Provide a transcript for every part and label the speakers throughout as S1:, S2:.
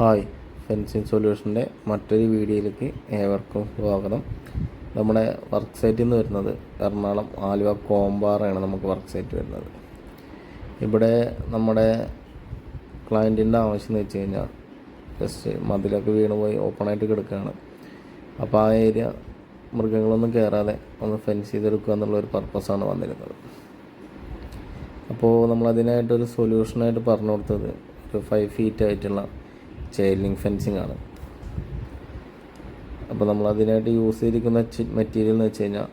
S1: Hi fencing സൊല്യൂഷന്റെ മറ്റൊരു വീഡിയോയിലേക്ക് ഏവർക്കും സ്വാഗതം. നമ്മുടെ വർക്ക് സൈറ്റിൽ നിന്ന് വരുന്നത് എറണാകുളം ആലുവ കോമ്പാറയാണ് നമുക്ക് വർക്ക് സൈറ്റ് വരുന്നത്. ഇവിടെ നമ്മുടെ ക്ലയന്റിന്റെ ആവശ്യം എന്ന് വെച്ച് കഴിഞ്ഞാൽ ജസ്റ്റ് മതിലൊക്കെ വീണ് പോയി ഓപ്പണായിട്ട് കിടക്കുകയാണ്. അപ്പോൾ ആ ഏരിയ മൃഗങ്ങളൊന്നും കയറാതെ ഒന്ന് ഫെൻസ് ചെയ്തെടുക്കുക എന്നുള്ള ഒരു പർപ്പസാണ് വന്നിരുന്നത്. അപ്പോൾ നമ്മളതിനായിട്ടൊരു സൊല്യൂഷനായിട്ട് പറഞ്ഞു കൊടുത്തത് ഒരു ഫൈവ് ഫീറ്റ് ആയിട്ടുള്ള ചെയിൻ ലിങ്ക് ഫെൻസിങ് ആണ്. അപ്പോൾ നമ്മൾ അതിനായിട്ട് യൂസ് ചെയ്തിരിക്കുന്ന മെറ്റീരിയൽ എന്ന് വെച്ച് കഴിഞ്ഞാൽ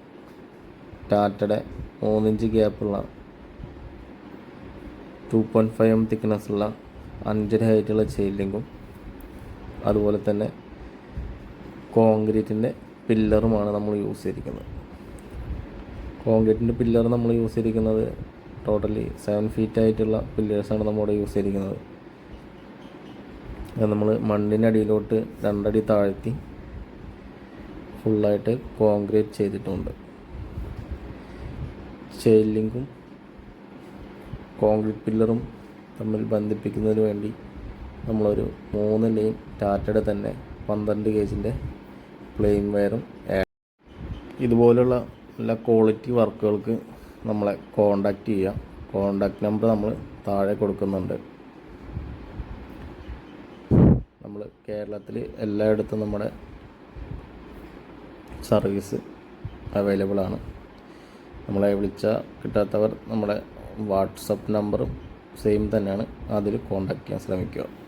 S1: ടാറ്റയുടെ മൂന്നിഞ്ച് ഗ്യാപ്പുള്ള two point five M thickness ഉള്ള അഞ്ചര ഹൈറ്റുള്ള ചെയിൻ ലിങ്കും അതുപോലെ തന്നെ കോൺക്രീറ്റിന്റെ പില്ലറുമാണ് നമ്മൾ യൂസ് ചെയ്തിരിക്കുന്നത്. കോൺക്രീറ്റിന്റെ പില്ലർ നമ്മൾ യൂസ് ചെയ്തിരിക്കുന്നത് ടോട്ടലി സെവൻ ഫീറ്റ് ആയിട്ടുള്ള പില്ലേഴ്സാണ് നമ്മുടെ യൂസ് ചെയ്തിരിക്കുന്നത്. നമ്മൾ മണ്ണിന്റെ അടിയിലോട്ട് രണ്ടടി താഴ്ത്തി ഫുള്ളായിട്ട് കോൺക്രീറ്റ് ചെയ്തിട്ടുണ്ട്. ചെയിലിങ്കും കോൺക്രീറ്റ് പില്ലറും തമ്മിൽ ബന്ധിപ്പിക്കുന്നതിന് വേണ്ടി നമ്മളൊരു മൂന്ന് ലൈൻ ടാറ്റയുടെ തന്നെ പന്ത്രണ്ട് കേജിന്റെ പ്ലെയിൻ വയറും ഇതുപോലുള്ള നല്ല ക്വാളിറ്റി വർക്കുകൾക്ക് നമ്മളെ കോണ്ടാക്റ്റ് ചെയ്യാം. കോണ്ടാക്ട് നമ്പർ നമ്മൾ താഴെ കൊടുക്കുന്നുണ്ട്. കേരളത്തിൽ എല്ലായിടത്തും നമ്മുടെ സർവീസ് അവൈലബിൾ ആണ്. നമ്മളെ വിളിച്ചാൽ കിട്ടാത്തവർ നമ്മുടെ വാട്സപ്പ് നമ്പറും സെയിം തന്നെയാണ്. അതിൽ കോണ്ടാക്ട് ചെയ്യാൻ ശ്രമിക്കുക.